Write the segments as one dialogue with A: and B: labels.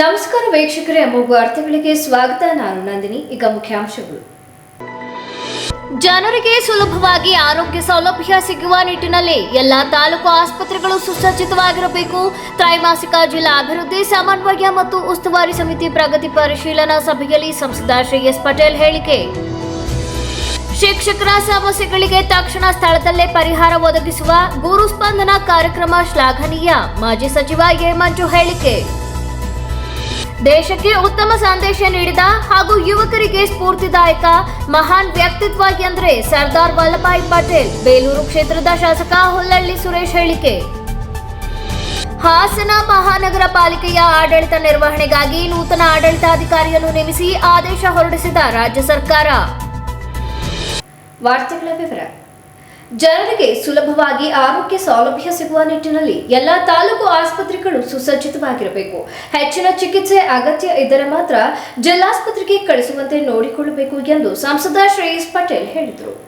A: ನಮಸ್ಕಾರ ವೀಕ್ಷಕರೇ ಅಮೋಘ ವಾರ್ತೆಗಳಿಗೆ ಸ್ವಾಗತ. ನಾನು ನಂದಿನಿ, ಈಗ ಮುಖ್ಯಾಂಶಗಳು. ಜನರಿಗೆ ಸುಲಭವಾಗಿ ಆರೋಗ್ಯ ಸೌಲಭ್ಯ ಸಿಗುವ ನಿಟ್ಟಿನಲ್ಲಿ ಎಲ್ಲ ತಾಲೂಕು ಆಸ್ಪತ್ರೆಗಳು ಸುಸಜ್ಜಿತವಾಗಿರಬೇಕು. ತ್ರೈಮಾಸಿಕ ಜಿಲ್ಲಾ ಅಭಿವೃದ್ಧಿ, ಸಮನ್ವಯ ಮತ್ತು ಉಸ್ತುವಾರಿ ಸಮಿತಿ ಪ್ರಗತಿ ಪರಿಶೀಲನಾ ಸಭೆಯಲ್ಲಿ ಸಂಸದ ಶ್ರೀ ಪಟೇಲ್ ಹೇಳಿಕೆ. ಶಿಕ್ಷಕರ ಸಮಸ್ಯೆಗಳಿಗೆ ತಕ್ಷಣ ಸ್ಥಳದಲ್ಲೇ ಪರಿಹಾರ ಒದಗಿಸುವ ಗುರು ಸ್ಪಂದನ ಕಾರ್ಯಕ್ರಮ ಶ್ಲಾಘನೀಯ, ಮಾಜಿ ಸಚಿವ ಎ ಮಂಜು ಹೇಳಿಕೆ. ದೇಶಕ್ಕೆ ಉತ್ತಮ ಸಂದೇಶ ನೀಡಿದ ಹಾಗೂ ಯುವಕರಿಗೆ ಸ್ಫೂರ್ತಿದಾಯಕ ಮಹಾನ್ ವ್ಯಕ್ತಿತ್ವ ಎಂದರೆ ಸರ್ದಾರ್ ವಲ್ಲಭಾಯಿ ಪಟೇಲ್, ಬೇಲೂರು ಕ್ಷೇತ್ರದ ಶಾಸಕ ಹುಲ್ಲಳ್ಳಿ ಸುರೇಶ್ ಹೇಳಿಕೆ. ಹಾಸನ ಮಹಾನಗರ ಪಾಲಿಕೆಯ ಆಡಳಿತ ನಿರ್ವಹಣೆಗಾಗಿ ನೂತನ ಆಡಳಿತಾಧಿಕಾರಿಯನ್ನು ನೇಮಿಸಿ ಆದೇಶ ಹೊರಡಿಸಿದ ರಾಜ್ಯ ಸರ್ಕಾರ. ವಾರ್ತೆಗಳ ವಿವರ. ಜನರಿಗೆ ಸುಲಭವಾಗಿ ಆರೋಗ್ಯ ಸೌಲಭ್ಯ ಸಿಗುವ ನಿಟ್ಟಿನಲ್ಲಿ ಎಲ್ಲ ತಾಲೂಕು ಆಸ್ಪತ್ರೆಗಳು ಸುಸಜ್ಜಿತವಾಗಿರಬೇಕು. ಹೆಚ್ಚಿನ ಚಿಕಿತ್ಸೆ ಅಗತ್ಯ ಇದ್ದರೆ ಮಾತ್ರ ಜಿಲ್ಲಾಸ್ಪತ್ರೆಗೆ ಕಳಿಸುವಂತೆ ನೋಡಿಕೊಳ್ಳಬೇಕು ಎಂದು ಸಂಸದ ಶ್ರೇಯಸ್ ಪಟೇಲ್ ಹೇಳಿದರು.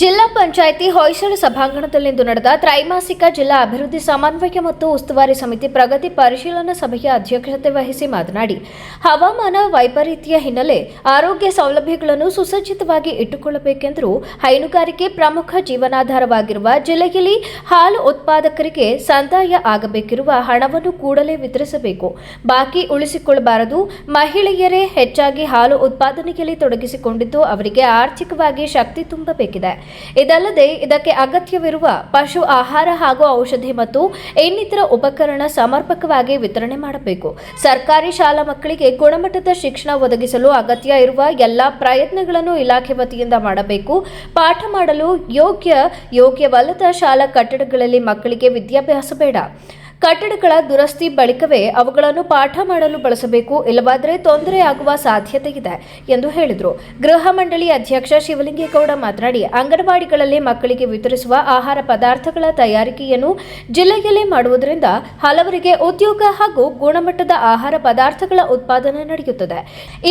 A: ಜಿಲ್ಲಾ ಪಂಚಾಯಿತಿ ಹೊಯ್ಸಳ ಸಭಾಂಗಣದಲ್ಲಿಂದು ನಡೆದ ತ್ರೈಮಾಸಿಕ ಜಿಲ್ಲಾ ಅಭಿವೃದ್ಧಿ ಸಮನ್ವಯ ಮತ್ತು ಉಸ್ತುವಾರಿ ಸಮಿತಿ ಪ್ರಗತಿ ಪರಿಶೀಲನಾ ಸಭೆಯ ಅಧ್ಯಕ್ಷತೆ ವಹಿಸಿ ಮಾತನಾಡಿ, ಹವಾಮಾನ ವೈಪರೀತ್ಯ ಹಿನ್ನೆಲೆ ಆರೋಗ್ಯ ಸೌಲಭ್ಯಗಳನ್ನು ಸುಸಜ್ಜಿತವಾಗಿ ಇಟ್ಟುಕೊಳ್ಳಬೇಕೆಂದರು ಹೈನುಗಾರಿಕೆ ಪ್ರಮುಖ ಜೀವನಾಧಾರವಾಗಿರುವ ಜಿಲ್ಲೆಯಲ್ಲಿ ಹಾಲು ಉತ್ಪಾದಕರಿಗೆ ಸಂದಾಯ ಆಗಬೇಕಿರುವ ಹಣವನ್ನು ಕೂಡಲೇ ವಿತರಿಸಬೇಕು. ಬಾಕಿ ಉಳಿಸಿಕೊಳ್ಳಬಾರದು. ಮಹಿಳೆಯರೇ ಹೆಚ್ಚಾಗಿ ಹಾಲು ಉತ್ಪಾದನೆಯಲ್ಲಿ ತೊಡಗಿಸಿಕೊಂಡಿದ್ದು, ಅವರಿಗೆ ಆರ್ಥಿಕವಾಗಿ ಶಕ್ತಿ ತುಂಬಬೇಕಿದೆ. ಇದಲ್ಲದೆ ಇದಕ್ಕೆ ಅಗತ್ಯವಿರುವ ಪಶು ಆಹಾರ ಹಾಗೂ ಔಷಧಿ ಮತ್ತು ಇನ್ನಿತರ ಉಪಕರಣ ಸಮರ್ಪಕವಾಗಿ ವಿತರಣೆ ಮಾಡಬೇಕು. ಸರ್ಕಾರಿ ಶಾಲಾ ಮಕ್ಕಳಿಗೆ ಗುಣಮಟ್ಟದ ಶಿಕ್ಷಣ ಒದಗಿಸಲು ಅಗತ್ಯ ಇರುವ ಎಲ್ಲಾ ಪ್ರಯತ್ನಗಳನ್ನು ಇಲಾಖೆ ವತಿಯಿಂದ ಮಾಡಬೇಕು. ಪಾಠ ಮಾಡಲು ಯೋಗ್ಯ ಯೋಗ್ಯವಲ್ಲದ ಶಾಲಾ ಕಟ್ಟಡಗಳಲ್ಲಿ ಮಕ್ಕಳಿಗೆ ವಿದ್ಯಾಭ್ಯಾಸ ಬೇಡ. ಕಟ್ಟಡಗಳ ದುರಸ್ತಿ ಬಳಿಕವೇ ಅವುಗಳನ್ನು ಪಾಠ ಮಾಡಲು ಬಳಸಬೇಕು, ಇಲ್ಲವಾದರೆ ತೊಂದರೆ ಆಗುವ ಸಾಧ್ಯತೆ ಇದೆ ಎಂದು ಹೇಳಿದರು. ಗೃಹ ಮಂಡಳಿ ಅಧ್ಯಕ್ಷ ಶಿವಲಿಂಗೇಗೌಡ ಮಾತನಾಡಿ, ಅಂಗನವಾಡಿಗಳಲ್ಲಿ ಮಕ್ಕಳಿಗೆ ವಿತರಿಸುವ ಆಹಾರ ಪದಾರ್ಥಗಳ ತಯಾರಿಕೆಯನ್ನು ಜಿಲ್ಲೆಯಲ್ಲೇ ಮಾಡುವುದರಿಂದ ಹಲವರಿಗೆ ಉದ್ಯೋಗ ಹಾಗೂ ಗುಣಮಟ್ಟದ ಆಹಾರ ಪದಾರ್ಥಗಳ ಉತ್ಪಾದನೆ ನಡೆಯುತ್ತದೆ.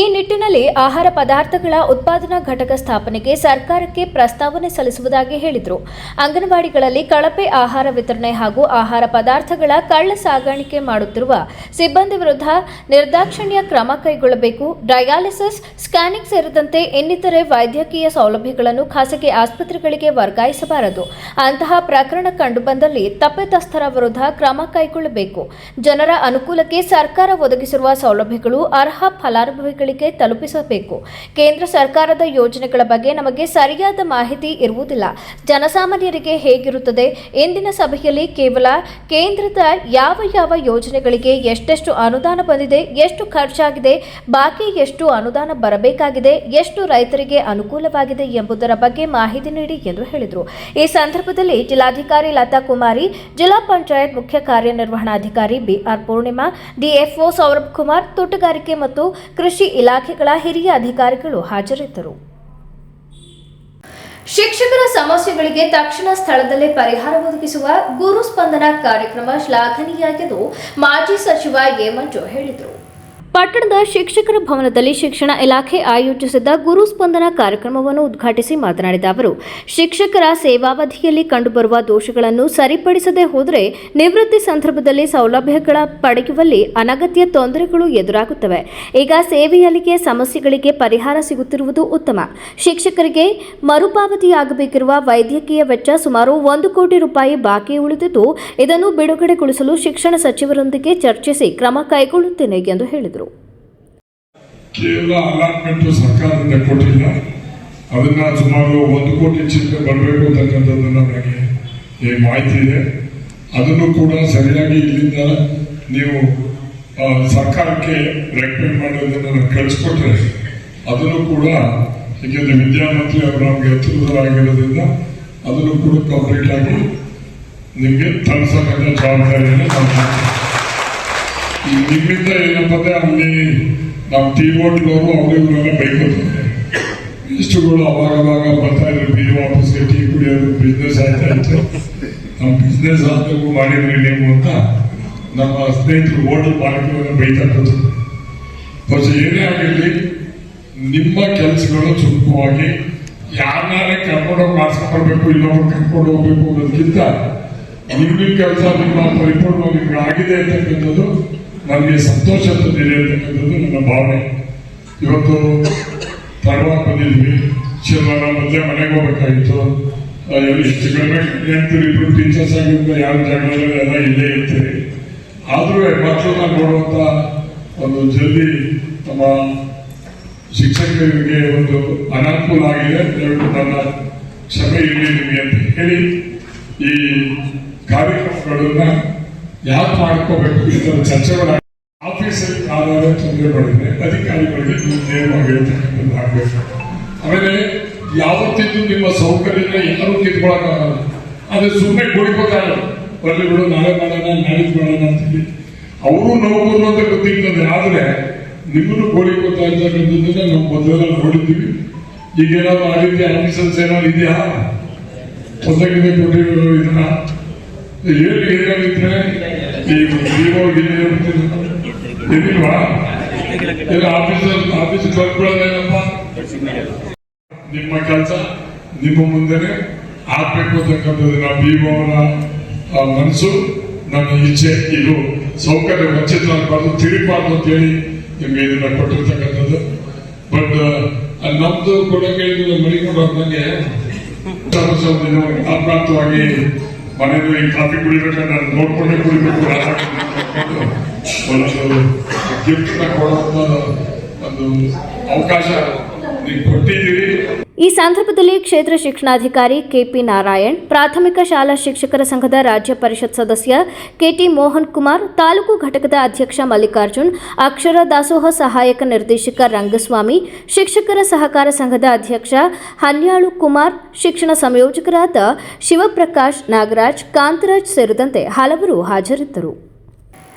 A: ಈ ನಿಟ್ಟಿನಲ್ಲಿ ಆಹಾರ ಪದಾರ್ಥಗಳ ಉತ್ಪಾದನಾ ಘಟಕ ಸ್ಥಾಪನೆಗೆ ಸರ್ಕಾರಕ್ಕೆ ಪ್ರಸ್ತಾವನೆ ಸಲ್ಲಿಸುವುದಾಗಿ ಹೇಳಿದರು. ಅಂಗನವಾಡಿಗಳಲ್ಲಿ ಕಳಪೆ ಆಹಾರ ವಿತರಣೆ ಹಾಗೂ ಆಹಾರ ಪದಾರ್ಥಗಳ ಕಳ್ಳ ಸಾಗಾಣಿಕೆ ಮಾಡುತ್ತಿರುವ ಸಿಬ್ಬಂದಿ ವಿರುದ್ಧ ನಿರ್ದಾಕ್ಷಿಣ್ಯ ಕ್ರಮ ಕೈಗೊಳ್ಳಬೇಕು. ಡಯಾಲಿಸಿಸ್, ಸ್ಕ್ಯಾನಿಂಗ್ ಸೇರಿದಂತೆ ಇನ್ನಿತರೆ ವೈದ್ಯಕೀಯ ಸೌಲಭ್ಯಗಳನ್ನು ಖಾಸಗಿ ಆಸ್ಪತ್ರೆಗಳಿಗೆ ವರ್ಗಾಯಿಸಬಾರದು. ಅಂತಹ ಪ್ರಕರಣ ಕಂಡುಬಂದಲ್ಲಿ ತಪ್ಪಿತಸ್ಥರ ವಿರುದ್ಧ ಕ್ರಮ ಕೈಗೊಳ್ಳಬೇಕು. ಜನರ ಅನುಕೂಲಕ್ಕೆ ಸರ್ಕಾರ ಒದಗಿಸಿರುವ ಸೌಲಭ್ಯಗಳು ಅರ್ಹ ಫಲಾನುಭವಿಗಳಿಗೆ ತಲುಪಿಸಬೇಕು. ಕೇಂದ್ರ ಸರ್ಕಾರದ ಯೋಜನೆಗಳ ಬಗ್ಗೆ ನಮಗೆ ಸರಿಯಾದ ಮಾಹಿತಿ ಇರುವುದಿಲ್ಲ. ಜನಸಾಮಾನ್ಯರಿಗೆ ಹೇಗಿರುತ್ತದೆ? ಇಂದಿನ ಸಭೆಯಲ್ಲಿ ಕೇವಲ ಕೇಂದ್ರದ ಯಾವ ಯಾವ ಯೋಜನೆಗಳಿಗೆ ಎಷ್ಟೆಷ್ಟು ಅನುದಾನ ಬಂದಿದೆ, ಎಷ್ಟು ಖರ್ಚಾಗಿದೆ, ಬಾಕಿ ಎಷ್ಟು ಅನುದಾನ ಬರಬೇಕಾಗಿದೆ, ಎಷ್ಟು ರೈತರಿಗೆ ಅನುಕೂಲವಾಗಿದೆ ಎಂಬುದರ ಬಗ್ಗೆ ಮಾಹಿತಿ ನೀಡಿ ಎಂದು ಹೇಳಿದರು. ಈ ಸಂದರ್ಭದಲ್ಲಿ ಜಿಲ್ಲಾಧಿಕಾರಿ ಲತಾ ಕುಮಾರಿ, ಜಿಲ್ಲಾ ಪಂಚಾಯತ್ ಮುಖ್ಯ ಕಾರ್ಯನಿರ್ವಹಣಾಧಿಕಾರಿ ಬಿಆರ್ ಪೂರ್ಣಿಮಾ, ಡಿಎಫ್ಒ ಸೌರಭ್ ಕುಮಾರ್, ತೋಟಗಾರಿಕೆ ಮತ್ತು ಕೃಷಿ ಇಲಾಖೆಗಳ ಹಿರಿಯ ಅಧಿಕಾರಿಗಳು ಹಾಜರಿದ್ದರು. ಶಿಕ್ಷಕರ ಸಮಸ್ಯೆಗಳಿಗೆ ತಕ್ಷಣ ಸ್ಥಳದಲ್ಲೇ ಪರಿಹಾರ ಒದಗಿಸುವ ಗುರು ಸ್ಪಂದನ ಕಾರ್ಯಕ್ರಮ ಶ್ಲಾಘನೀಯ ಎಂದು ಮಾಜಿ ಸಚಿವ ಎ ಮಂಜು ಹೇಳಿದರು. ಪಟ್ಟಣದ ಶಿಕ್ಷಕರ ಭವನದಲ್ಲಿ ಶಿಕ್ಷಣ ಇಲಾಖೆ ಆಯೋಜಿಸಿದ್ದ ಗುರು ಸ್ಪಂದನ ಕಾರ್ಯಕ್ರಮವನ್ನು ಉದ್ಘಾಟಿಸಿ ಮಾತನಾಡಿದ ಅವರು, ಶಿಕ್ಷಕರ ಸೇವಾವಧಿಯಲ್ಲಿ ಕಂಡುಬರುವ ದೋಷಗಳನ್ನು ಸರಿಪಡಿಸದೇ ಹೋದರೆ ನಿವೃತ್ತಿ ಸಂದರ್ಭದಲ್ಲಿ ಸೌಲಭ್ಯಗಳ ಪಡೆಯುವಲ್ಲಿ ಅನಗತ್ಯ ತೊಂದರೆಗಳು ಎದುರಾಗುತ್ತವೆ. ಈಗ ಸೇವೆಯಲ್ಲಿಗೆ ಸಮಸ್ಯೆಗಳಿಗೆ ಪರಿಹಾರ ಸಿಗುತ್ತಿರುವುದು ಉತ್ತಮ. ಶಿಕ್ಷಕರಿಗೆ ಮರುಪಾವತಿಯಾಗಬೇಕಿರುವ ವೈದ್ಯಕೀಯ ವೆಚ್ಚ ಸುಮಾರು ಒಂದು ಕೋಟಿ ರೂಪಾಯಿ ಬಾಕಿ ಉಳಿದಿದ್ದು, ಇದನ್ನು ಬಿಡುಗಡೆಗೊಳಿಸಲು ಶಿಕ್ಷಣ ಸಚಿವರೊಂದಿಗೆ ಚರ್ಚಿಸಿ ಕ್ರಮ ಕೈಗೊಳ್ಳುತ್ತೇನೆ ಎಂದು ಹೇಳಿದರು.
B: ಕೇವಲ ಅಲಾಟ್ಮೆಂಟ್ ಸರ್ಕಾರದಿಂದ ಕೊಟ್ಟಿಲ್ಲ. ಅದನ್ನ ಸುಮಾರು ಒಂದು ಕೋಟಿ ಚಿಲ್ಲರೆ ಬರಬೇಕು ಅಂತಕ್ಕಂಥದ್ದನ್ನ ನನಗೆ ಈ ಮಾಹಿತಿ ಇದೆ. ಅದನ್ನು ಕೂಡ ಸರಿಯಾಗಿ ಇಲ್ಲಿಂದ ನೀವು ಸರ್ಕಾರಕ್ಕೆ ರೆಕಮೆಂಡ್ ಮಾಡೋದನ್ನು ನಾನು ಕಳಿಸ್ಕೊಟ್ರೆ, ಅದನ್ನು ಕೂಡ ಏಕೆಂದ್ರೆ ವಿದ್ಯಾಮಂತ್ರಿ ಅವರು ನಮಗೆ ಹತ್ತಿರದರಾಗಿರೋದ್ರಿಂದ ಅದನ್ನು ಕೂಡ ಕಂಪ್ಲೀಟ್ ಆಗಿ ನಿಮಗೆ ತಲುಪಿಸಕ್ಕಂಥ ಜವಾಬ್ದಾರಿಯನ್ನು ನಾವು ನಿಮ್ಮಿಂದ ಏನಪ್ಪ ಅಂದ್ರೆ ಅಲ್ಲಿ ನಮ್ಮ ಟೀ ಓಟ್ಗಳವರು ಅವರಿವರೆಲ್ಲ ಬೈಕೋತಾರೆ ಇಷ್ಟುಗಳು ಅವಾಗ ಅವಾಗ ಬರ್ತಾ ಇದ್ರು ಬಿ ಆಫೀಸ್ಗೆ ಟೀ ಕುಡಿಯೋದು ಬಿಸ್ನೆಸ್ ಆಯ್ತಾ ಇತ್ತು? ನಮ್ಮ ಬಿಸ್ನೆಸ್ ಆದಕ್ಕೂ ಮಾಡಿದ್ರಿ ನೀವು ಅಂತ ನಮ್ಮ ಸ್ನೇಹಿತರು ಓಟಲ್ ಮಾಡಿಕೊಂಡು ಬೈತಾ ಇರೋದು ಏನೇ ಆಗಿರಲಿ, ನಿಮ್ಮ ಕೆಲಸಗಳು ಸುಲಭವಾಗಿ ಯಾರನ್ನಾರೇ ಕರ್ಕೊಂಡೋಗಿ ಮಾಡಿಸ್ಕೊಂಡ್ಬರ್ಬೇಕು ಇನ್ನೊಬ್ರು ಕರ್ಕೊಂಡು ಹೋಗ್ಬೇಕು ಅನ್ನೋದಕ್ಕಿಂತ ನಿಮ್ಮ ಕೆಲಸ ನಿಮ್ಮ ಪರಿಪೂರ್ಣವಾಗಿ ಆಗಿದೆ ಅಂತಕ್ಕಂಥದ್ದು ನನಗೆ ಸಂತೋಷ ತಂದಿದೆ ಅಂತಕ್ಕಂಥದ್ದು ನನ್ನ ಭಾವನೆ. ಇವತ್ತು ತಡವಾಗಿ ಬಂದಿದ್ವಿ ಶನಿವಾರ ಮೊದಲೇ ಮನೆಗೆ ಹೋಗ್ಬೇಕಾಗಿತ್ತು. ಕಡಿಮೆ ಎಂಟು ಇಬ್ಬರು ಟೀಚರ್ಸ್ ಆಗಿದ್ದ ಯಾರು ಜಾಗದಲ್ಲಿ ಎಲ್ಲ ಇಲ್ಲೇ ಇರ್ತೀವಿ ಆದರೂ ಮಕ್ಕಳನ್ನ ನೋಡುವಂತ ಒಂದು ಜಲ್ದಿ ನಮ್ಮ ಶಿಕ್ಷಕರಿಗೆ ಒಂದು ಅನಾನುಕೂಲ ಆಗಿದೆ ನನ್ನ ಕ್ಷಮೆ ಇರಲಿ ನಿಮಗೆ ಅಂತ ಹೇಳಿ ಈ ಕಾರ್ಯಕ್ರಮಗಳನ್ನ ಯಾಕೆ ಮಾಡ್ಕೋಬೇಕು ಥರ ಚರ್ಚೆಗಳ ಆಫೀಸಲ್ಲಿ ಯಾವ್ದಾದ್ರು ತೊಂದರೆ ಮಾಡಿದ್ರೆ ಅಧಿಕಾರಿಗಳಿಗೆ ನೇರವಾಗಿ ಹೇಳ್ತಕ್ಕಂಥದ್ದು ಆಗಬೇಕು ಆಮೇಲೆ ಯಾವತ್ತಿದ್ದು ನಿಮ್ಮ ಸೌಕರ್ಯನ ಎಲ್ಲರೂ ತಿದ್ಕೊಳಕ್ಕಾಗಲ್ಲ ಅದು ಸುಮ್ಮನೆ ಕುಡಿಕೋತಾರೆ ಬರ್ಲಿ ಬಿಡು, ನಾಳೆ ಮಾಡೋಣ ನಾಳೆ ಮಾಡೋಣ ಅಂತೇಳಿ ಅವರು ನೋವು ಅಂತ ಗೊತ್ತಿರ್ತದೆ, ಆದರೆ ನಿಮ್ಮನ್ನು ಕೋಳಿಕೋತಾ ಇರ್ತಕ್ಕಂಥದ್ದನ್ನ ನಾವು ಮೊದಲೆಲ್ಲ ನೋಡಿದ್ದೀವಿ. ಈಗ ಏನಾದ್ರು ಆಗಿದ್ದೆ ಆಫೀಸರ್ಸ್ ಏನಾದ್ರು ಇದೆಯಾ? ಹೊಸಗಿದೆ ಕೊಟ್ಟಿರೋ ಇದನ್ನ. ಏನು ಏನಾಗಿದ್ರೆ ಈ ವಿವೋ ಏನಿಲ್ವಾ ಎಲ್ಲ ಆಫೀಸರ್ ಆಫೀಸ್ ಕಲ್ಕೊಳ್ಳೋದೇನಪ್ಪ ನಿಮ್ಮ ಕೆಲಸ ನಿಮ್ಮ ಮುಂದೆನೆ ಆಗ್ಬೇಕು ಅಂತಕ್ಕಂಥದ್ದು ಅವರ ಆ, ಮನಸ್ಸು. ನನ್ನ ಇಚ್ಛೆ ಇದು ಸೌಕರ್ಯ ವಂಚಿತ ತಿರುಗಬಾರ್ದು ಅಂತ ಹೇಳಿ ನಿಮ್ಗೆ ಇದನ್ನ ಕೊಟ್ಟಿರ್ತಕ್ಕಂಥದ್ದು. ಬಟ್ ನಮ್ದು ಕೊಡಕ್ಕೆ ಮಡಿಕೊಂಡು ಹೋದಂಗೆ ಅಪ್ರಾಪ್ತವಾಗಿ ಮನೆಯಲ್ಲಿ ಕಾಫಿ ಕುಡಿಬೇಕಾದ್ರೆ ನಾನು ನೋಡ್ಕೊಂಡೇ ಕುಡಿಬೇಕು. ಒಂದು ಗಿಫ್ಟ್ ಕೊಡೋ ಒಂದು ಅವಕಾಶ ನೀವು ಕೊಟ್ಟಿದ್ದೀರಿ.
A: ಈ ಸಂದರ್ಭದಲ್ಲಿ ಕ್ಷೇತ್ರ ಶಿಕ್ಷಣಾಧಿಕಾರಿ ಕೆಪಿ ನಾರಾಯಣ್, ಪ್ರಾಥಮಿಕ ಶಾಲಾ ಶಿಕ್ಷಕರ ಸಂಘದ ರಾಜ್ಯ ಪರಿಷತ್ ಸದಸ್ಯ ಕೆಟಿ ಮೋಹನ್ ಕುಮಾರ್, ತಾಲೂಕು ಘಟಕದ ಅಧ್ಯಕ್ಷ ಮಲ್ಲಿಕಾರ್ಜುನ್, ಅಕ್ಷರ ದಾಸೋಹ ಸಹಾಯಕ ನಿರ್ದೇಶಕ ರಂಗಸ್ವಾಮಿ, ಶಿಕ್ಷಕರ ಸಹಕಾರ ಸಂಘದ ಅಧ್ಯಕ್ಷ ಹನ್ಯಾಳು ಕುಮಾರ್, ಶಿಕ್ಷಣ ಸಂಯೋಜಕರಾದ ಶಿವಪ್ರಕಾಶ್ ನಾಗರಾಜ್, ಕಾಂತರಾಜ್ ಸೇರಿದಂತೆ ಹಲವರು ಹಾಜರಿದ್ದರು.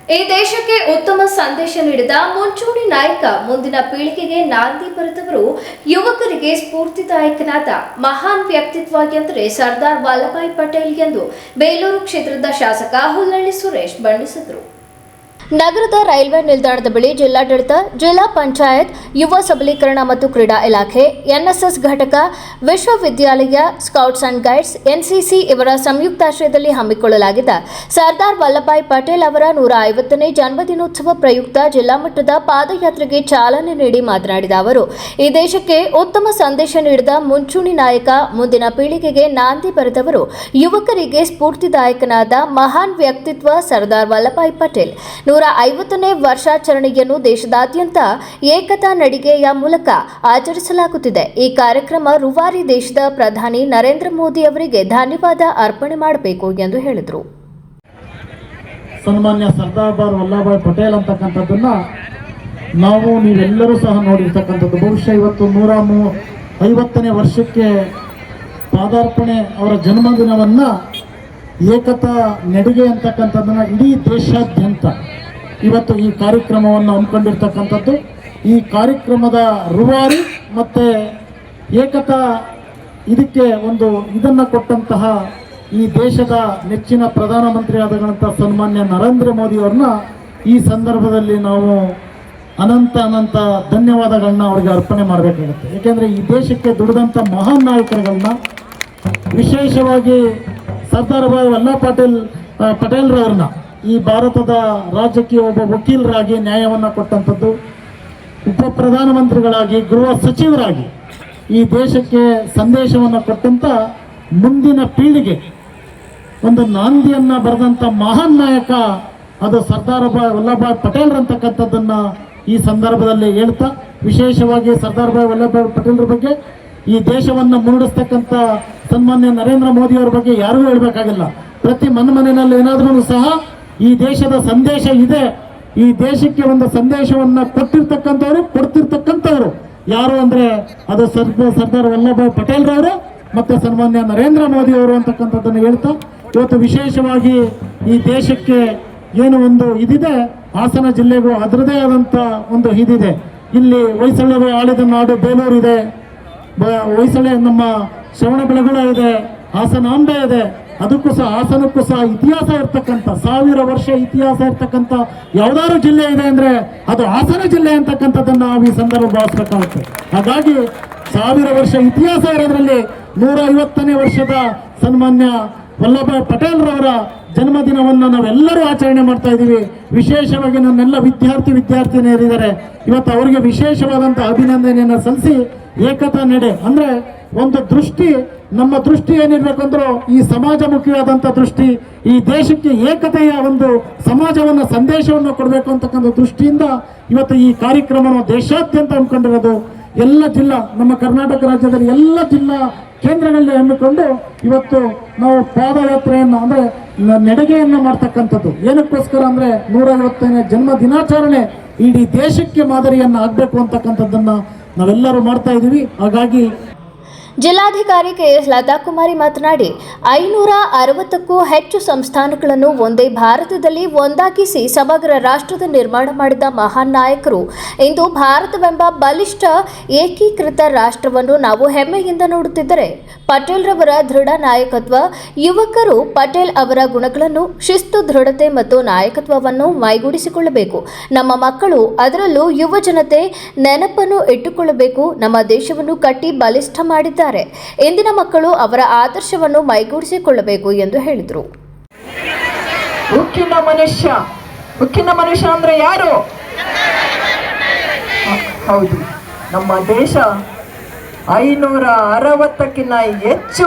A: ಈ ದೇಶಕ್ಕೆ ಉತ್ತಮ ಸಂದೇಶ ನೀಡಿದ ಮುಂಚೂಣಿ ನಾಯಕ ಮುಂದಿನ ಪೀಳಿಗೆಗೆ ನಾಂದಿ ಬರೆದವರು ಯುವಕರಿಗೆ ಸ್ಫೂರ್ತಿದಾಯಕನಾದ ಮಹಾನ್ ವ್ಯಕ್ತಿತ್ವ ಎಂದರೆ ಸರ್ದಾರ್ ವಲ್ಲಭಾಯ್ ಪಟೇಲ್ ಎಂದು ಬೇಲೂರು ಕ್ಷೇತ್ರದ ಶಾಸಕ ಹುಲ್ಲಳ್ಳಿ ಸುರೇಶ್ ಬಣ್ಣಿಸಿದರು. ನಗರದ ರೈಲ್ವೆ ನಿಲ್ದಾಣದ ಬಳಿ ಜಿಲ್ಲಾಡಳಿತ, ಜಿಲ್ಲಾ ಪಂಚಾಯತ್, ಯುವ ಸಬಲೀಕರಣ ಮತ್ತು ಕ್ರೀಡಾ ಇಲಾಖೆ, ಎನ್ಎಸ್ಎಸ್ ಘಟಕ, ವಿಶ್ವವಿದ್ಯಾಲಯ, ಸ್ಕೌಟ್ಸ್ ಅಂಡ್ ಗೈಡ್ಸ್, ಎನ್ಸಿಸಿ ಇವರ ಸಂಯುಕ್ತಾಶ್ರಯದಲ್ಲಿ ಹಮ್ಮಿಕೊಳ್ಳಲಾಗಿದ್ದ ಸರ್ದಾರ್ ವಲ್ಲಭಾಯ್ ಪಟೇಲ್ ಅವರ ನೂರ ಐವತ್ತನೇ ಜನ್ಮದಿನೋತ್ಸವ ಪ್ರಯುಕ್ತ ಜಿಲ್ಲಾ ಮಟ್ಟದ ಪಾದಯಾತ್ರೆಗೆ ಚಾಲನೆ ನೀಡಿ ಮಾತನಾಡಿದ ಅವರು, ಈ ದೇಶಕ್ಕೆ ಉತ್ತಮ ಸಂದೇಶ ನೀಡಿದ ಮುಂಚೂಣಿ ನಾಯಕ, ಮುಂದಿನ ಪೀಳಿಗೆಗೆ ನಾಂದಿ ಬರೆದವರು, ಯುವಕರಿಗೆ ಸ್ಫೂರ್ತಿದಾಯಕನಾದ ಮಹಾನ್ ವ್ಯಕ್ತಿತ್ವ ಸರ್ದಾರ್ ವಲ್ಲಭಾಯ್ ಪಟೇಲ್. ನೂರ ಐವತ್ತನೇ ವರ್ಷಾಚರಣೆಯನ್ನು ದೇಶದಾದ್ಯಂತ ಏಕತಾ ನಡಿಗೆಯ ಮೂಲಕ ಆಚರಿಸಲಾಗುತ್ತಿದೆ. ಈ ಕಾರ್ಯಕ್ರಮ ರುವಾರಿ ದೇಶದ ಪ್ರಧಾನಿ ನರೇಂದ್ರ ಮೋದಿ ಅವರಿಗೆ ಧನ್ಯವಾದ ಅರ್ಪಣೆ ಮಾಡಬೇಕು ಎಂದು ಹೇಳಿದರು.
C: ಸನ್ಮಾನ್ಯ ಸರ್ದಾರ್ ವಲ್ಲಭಾಯ್ ಪಟೇಲ್ ಅಂತಕ್ಕಂಥದ್ದನ್ನ ನಾವು ನೀವೆಲ್ಲರೂ ಸಹ ನೋಡಿರ್ತಕ್ಕಂಥದ್ದು. ಬಹುಶಃ ಇವತ್ತು ನೂರ ಐವತ್ತನೇ ವರ್ಷಕ್ಕೆ ಪಾದಾರ್ಪಣೆ ಅವರ ಜನ್ಮದಿನವನ್ನ ಏಕತಾ ನಡಿಗೆ ಅಂತಕ್ಕಂಥದ್ದನ್ನು ಇಡೀ ದೇಶಾದ್ಯಂತ ಇವತ್ತು ಈ ಕಾರ್ಯಕ್ರಮವನ್ನು ಹಮ್ಮಿಕೊಂಡಿರ್ತಕ್ಕಂಥದ್ದು ಈ ಕಾರ್ಯಕ್ರಮದ ರುವಾರಿ ಮತ್ತೆ ಏಕತಾ ಇದಕ್ಕೆ ಒಂದು ಇದನ್ನು ಕೊಟ್ಟಂತಹ ಈ ದೇಶದ ನೆಚ್ಚಿನ ಪ್ರಧಾನಮಂತ್ರಿ ಆದಂಥ ಸನ್ಮಾನ್ಯ ನರೇಂದ್ರ ಮೋದಿ ಅವ್ರನ್ನ ಈ ಸಂದರ್ಭದಲ್ಲಿ ನಾವು ಅನಂತ ಅನಂತ ಧನ್ಯವಾದಗಳನ್ನ ಅವ್ರಿಗೆ ಅರ್ಪಣೆ ಮಾಡಬೇಕಾಗುತ್ತೆ. ಏಕೆಂದರೆ ಈ ದೇಶಕ್ಕೆ ದುಡಿದಂಥ ಮಹಾನ್ ನಾಯಕರುಗಳನ್ನ ವಿಶೇಷವಾಗಿ ಸರ್ದಾರ್ ಭಾಯ್ ವಲ್ಲಭ ಪಟೇಲ್ ಪಟೇಲ್ರವ್ರನ್ನ ಈ ಭಾರತದ ರಾಜ್ಯಕ್ಕೆ ಒಬ್ಬ ವಕೀಲರಾಗಿ ನ್ಯಾಯವನ್ನು ಕೊಟ್ಟಂಥದ್ದು, ಉಪ ಪ್ರಧಾನಮಂತ್ರಿಗಳಾಗಿ, ಗೃಹ ಸಚಿವರಾಗಿ ಈ ದೇಶಕ್ಕೆ ಸಂದೇಶವನ್ನು ಕೊಟ್ಟಂಥ ಮುಂದಿನ ಪೀಳಿಗೆ, ಒಂದು ನಾಂದಿಯನ್ನು ಬರೆದಂಥ ಮಹಾನ್ ನಾಯಕ, ಅದು ಸರ್ದಾರ್ ಭಾಯ್ ವಲ್ಲಭಾಯ್ ಪಟೇಲ್ ಅಂತಕ್ಕಂಥದ್ದನ್ನ ಈ ಸಂದರ್ಭದಲ್ಲಿ ಹೇಳ್ತಾ, ವಿಶೇಷವಾಗಿ ಸರ್ದಾರ್ ಭಾಯ್ ವಲ್ಲಭಾಯ್ ಪಟೇಲ್ರ ಬಗ್ಗೆ, ಈ ದೇಶವನ್ನು ಮುನ್ನಡೆಸ್ತಕ್ಕಂಥ ಸನ್ಮಾನ್ಯ ನರೇಂದ್ರ ಮೋದಿಯವರ ಬಗ್ಗೆ ಯಾರಿಗೂ ಹೇಳಬೇಕಾಗಿಲ್ಲ. ಪ್ರತಿ ಮನೆ ಮನೆಯಲ್ಲಿ ಏನಾದರೂ ಸಹ ಈ ದೇಶದ ಸಂದೇಶ ಇದೆ. ಈ ದೇಶಕ್ಕೆ ಒಂದು ಸಂದೇಶವನ್ನು ಕೊಟ್ಟಿರ್ತಕ್ಕಂಥವ್ರು ಕೊಡ್ತಿರ್ತಕ್ಕಂಥವ್ರು. ಯಾರು ಅಂದ್ರೆ ಅದು ಸರ್ದಾರ್ ಸರ್ದಾರ್ ವಲ್ಲಭಾಯ್ ಪಟೇಲ್ ಮತ್ತು ಸನ್ಮಾನ್ಯ ನರೇಂದ್ರ ಮೋದಿ ಅವರು ಅಂತಕ್ಕಂಥದ್ದನ್ನು ಹೇಳ್ತಾ, ಇವತ್ತು ವಿಶೇಷವಾಗಿ ಈ ದೇಶಕ್ಕೆ ಏನು ಒಂದು ಇದಿದೆ, ಹಾಸನ ಜಿಲ್ಲೆಗೂ ಅದರದೇ ಆದಂಥ ಒಂದು ಇದಿದೆ. ಇಲ್ಲಿ ಹೊಯ್ಸಳರು ಆಳಿದ ನಾಡು ಬೇಲೂರಿದೆ. ಹೊಯ್ಸಳೆ ನಮ್ಮ ಶ್ರವಣ ಬೆಳಗುಳ ಇದೆ ಹಾಸನಾಂಬೆ ಇದೆ. ಅದಕ್ಕೂ ಸಹ ಹಾಸನಕ್ಕೂ ಸಹ ಇತಿಹಾಸ ಇರ್ತಕ್ಕಂಥ ಸಾವಿರ ವರ್ಷ ಇತಿಹಾಸ ಇರ್ತಕ್ಕಂಥ ಯಾವ್ದಾದ್ರು ಜಿಲ್ಲೆ ಇದೆ ಅಂದ್ರೆ ಅದು ಹಾಸನ ಜಿಲ್ಲೆ ಅಂತಕ್ಕಂಥದ್ದನ್ನು ನಾವು ಈ ಸಂದರ್ಭ ಭಾವಿಸ್ಬೇಕಾಗುತ್ತೆ ಹಾಗಾಗಿ ಸಾವಿರ ವರ್ಷ ಇತಿಹಾಸ ಇರೋದ್ರಲ್ಲಿ ನೂರ ಐವತ್ತನೇ ವರ್ಷದ ಸನ್ಮಾನ್ಯ ವಲ್ಲಭಾಯ್ ಪಟೇಲ್ ರವರ ಜನ್ಮದಿನವನ್ನು ನಾವೆಲ್ಲರೂ ಆಚರಣೆ ಮಾಡ್ತಾ ಇದ್ದೀವಿ. ವಿಶೇಷವಾಗಿ ನನ್ನೆಲ್ಲ ವಿದ್ಯಾರ್ಥಿ ವಿದ್ಯಾರ್ಥಿನಿಯರಿದ್ದಾರೆ. ಇವತ್ತು ಅವರಿಗೆ ವಿಶೇಷವಾದಂಥ ಅಭಿನಂದನೆಯನ್ನು ಸಲ್ಲಿಸಿ ಏಕತಾ ನಡೆ ಅಂದರೆ ಒಂದು ದೃಷ್ಟಿ ನಮ್ಮ ದೃಷ್ಟಿ ಏನಿರ್ಬೇಕಂದ್ರೂ ಈ ಸಮಾಜಮುಖಿಯಾದಂಥ ದೃಷ್ಟಿ, ಈ ದೇಶಕ್ಕೆ ಏಕತೆಯ ಒಂದು ಸಮಾಜವನ್ನು, ಸಂದೇಶವನ್ನು ಕೊಡಬೇಕು ಅಂತಕ್ಕಂಥ ದೃಷ್ಟಿಯಿಂದ ಇವತ್ತು ಈ ಕಾರ್ಯಕ್ರಮವನ್ನು ದೇಶಾದ್ಯಂತ ಹಮ್ಮಿಕೊಂಡಿರೋದು ಎಲ್ಲ ಜಿಲ್ಲಾ, ನಮ್ಮ ಕರ್ನಾಟಕ ರಾಜ್ಯದಲ್ಲಿ ಎಲ್ಲ ಜಿಲ್ಲಾ ಕೇಂದ್ರಗಳಲ್ಲಿ ಹಮ್ಮಿಕೊಂಡು ಇವತ್ತು ನಾವು ಪಾದಯಾತ್ರೆಯನ್ನು ಅಂದರೆ ನೆಡುಗೆಯನ್ನು ಮಾಡ್ತಕ್ಕಂಥದ್ದು. ಏನಕ್ಕೋಸ್ಕರ ಅಂದರೆ ನೂರ ಐವತ್ತನೇ ಜನ್ಮ ದಿನಾಚರಣೆ ಇಡೀ ದೇಶಕ್ಕೆ ಮಾದರಿಯನ್ನು ಆಗಬೇಕು ಅಂತಕ್ಕಂಥದ್ದನ್ನು ನಾವೆಲ್ಲರೂ ಮಾಡ್ತಾ ಇದ್ದೀವಿ. ಹಾಗಾಗಿ
A: ಜಿಲ್ಲಾಧಿಕಾರಿ ಕೆಎಸ್ ಲತಾಕುಮಾರಿ ಮಾತನಾಡಿ, ಐನೂರ ಅರವತ್ತಕ್ಕೂ ಹೆಚ್ಚು ಸಂಸ್ಥಾನಗಳನ್ನು ಒಂದೇ ಭಾರತದಲ್ಲಿ ಒಂದಾಗಿಸಿ ಸಮಗ್ರ ರಾಷ್ಟ್ರದ ನಿರ್ಮಾಣ ಮಾಡಿದ ಮಹಾನ್ ನಾಯಕರು. ಇಂದು ಭಾರತವೆಂಬ ಬಲಿಷ್ಠ ಏಕೀಕೃತ ರಾಷ್ಟ್ರವನ್ನು ನಾವು ಹೆಮ್ಮೆಯಿಂದ ನೋಡುತ್ತಿದ್ದರೆ, ಪಟೇಲ್ ರವರ ದೃಢ ನಾಯಕತ್ವ, ಯುವಕರು ಪಟೇಲ್ ಅವರ ಗುಣಗಳನ್ನು, ಶಿಸ್ತು, ದೃಢತೆ ಮತ್ತು ನಾಯಕತ್ವವನ್ನು ಮೈಗೂಡಿಸಿಕೊಳ್ಳಬೇಕು. ನಮ್ಮ ಮಕ್ಕಳು ಅದರಲ್ಲೂ ಯುವ ಜನತೆ ನೆನಪನ್ನು ಇಟ್ಟುಕೊಳ್ಳಬೇಕು. ನಮ್ಮ ದೇಶವನ್ನು ಕಟ್ಟಿ ಬಲಿಷ್ಠ ಮಾಡಿದ್ದಾರೆ ಇಂದಿನ ಮಕ್ಕಳು ಅವರ ಆದರ್ಶವನ್ನು ಮೈಗೂಡಿಸಿಕೊಳ್ಳಬೇಕು ಎಂದು ಹೇಳಿದರು.
D: ಉಕ್ಕಿನ ಮನುಷ್ಯ. ಉಕ್ಕಿನ ಮನುಷ್ಯ ಅಂದ್ರೆ ಯಾರು? ಹೌದು. ನಮ್ಮ ದೇಶ ಐನೂರ ಅರವತ್ತಕ್ಕಿಂತ ಹೆಚ್ಚು